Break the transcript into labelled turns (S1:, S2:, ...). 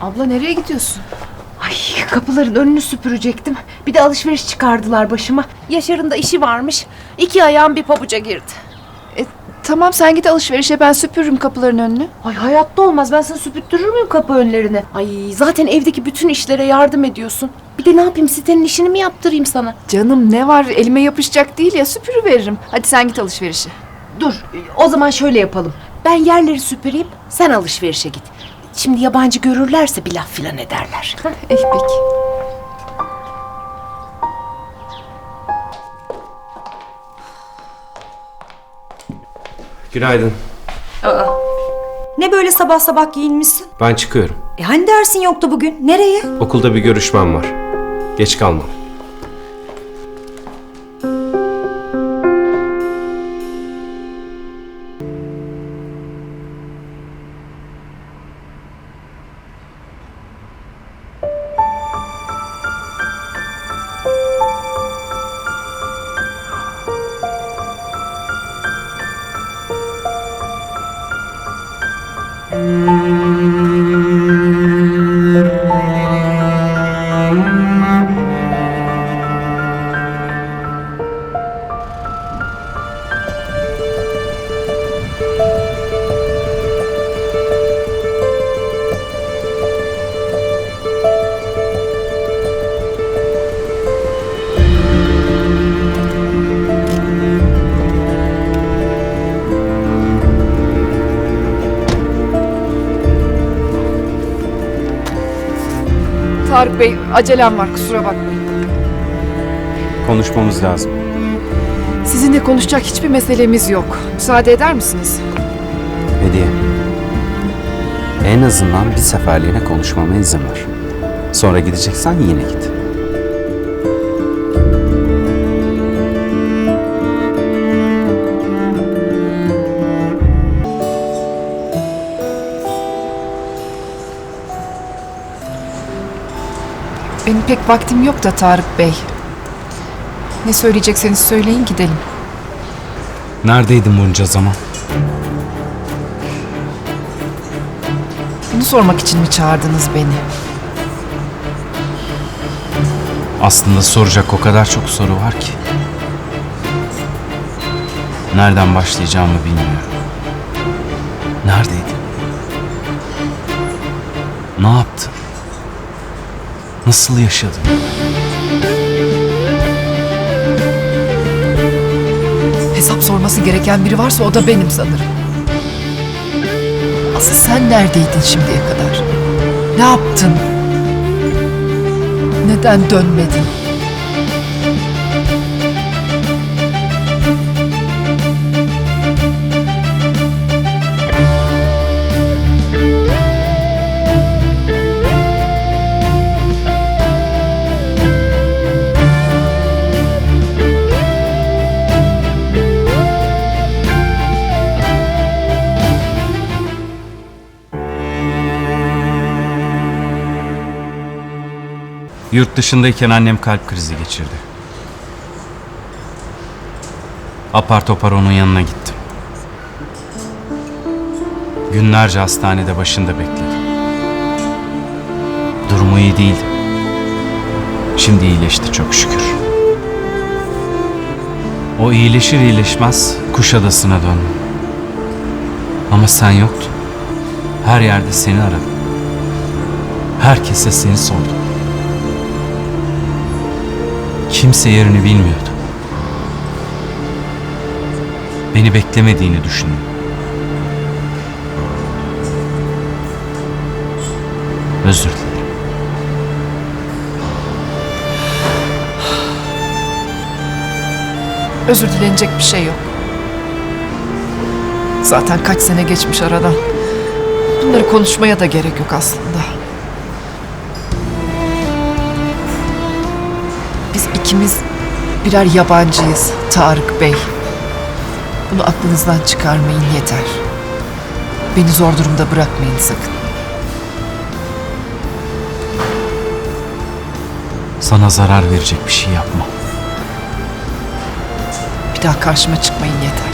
S1: Abla nereye gidiyorsun?
S2: Ay kapıların önünü süpürecektim. Bir de alışveriş çıkardılar başıma. Yaşar'ın da işi varmış. İki ayağım bir pabuca girdi.
S1: E, tamam sen git alışverişe ben süpürürüm kapıların önünü.
S2: Ay hayatta olmaz. Ben sana süpürtürür müyüm kapı önlerini? Ay zaten evdeki bütün işlere yardım ediyorsun. Bir de ne yapayım sitenin işini mi yaptırayım sana?
S1: Canım ne var elime yapışacak değil ya süpürüveririm. Hadi sen git alışverişe.
S2: Dur o zaman şöyle yapalım. Ben yerleri süpüreyim sen alışverişe git. Şimdi yabancı görürlerse bir laf filan ederler.
S1: Eh peki.
S3: Günaydın.
S4: Ne böyle sabah sabah giyinmişsin?
S3: Ben çıkıyorum.
S4: E hani dersin yoktu bugün? Nereye?
S3: Okulda bir görüşmem var. Geç kalmam.
S1: Música Tarık Bey acelem var kusura bakmayın.
S3: Konuşmamız lazım.
S1: Sizinle konuşacak hiçbir meselemiz yok. Müsaade eder misiniz?
S5: Hediye. En azından bir seferliğine konuşmama izin ver. Sonra gideceksen yine git.
S1: Benim pek vaktim yok da Tarık Bey. Ne söyleyecekseniz söyleyin gidelim.
S5: Neredeydin bunca zaman?
S1: Bunu sormak için mi çağırdınız beni?
S5: Aslında soracak o kadar çok soru var ki. Nereden başlayacağımı bilmiyorum. Neredeydin? Ne yaptın? Nasıl yaşadın?
S1: Hesap sorması gereken biri varsa o da benim sanırım. Asıl sen neredeydin şimdiye kadar? Ne yaptın? Neden dönmedin?
S5: Yurt dışındayken annem kalp krizi geçirdi. Apar topar onun yanına gittim. Günlerce hastanede başında bekledim. Durumu iyi değildi. Şimdi iyileşti çok şükür. O iyileşir iyileşmez Kuşadası'na döndüm. Ama sen yoktun. Her yerde seni aradım. Herkese seni sordum. Kimse yerini bilmiyordu. Beni beklemediğini düşündüm. Özür dilerim.
S1: Özür dilenecek bir şey yok. Zaten kaç sene geçmiş aradan. Bunları konuşmaya da gerek yok aslında. İkimiz birer yabancıyız Tarık Bey. Bunu aklınızdan çıkarmayın yeter. Beni zor durumda bırakmayın sakın.
S5: Sana zarar verecek bir şey yapmam.
S1: Bir daha karşıma çıkmayın yeter.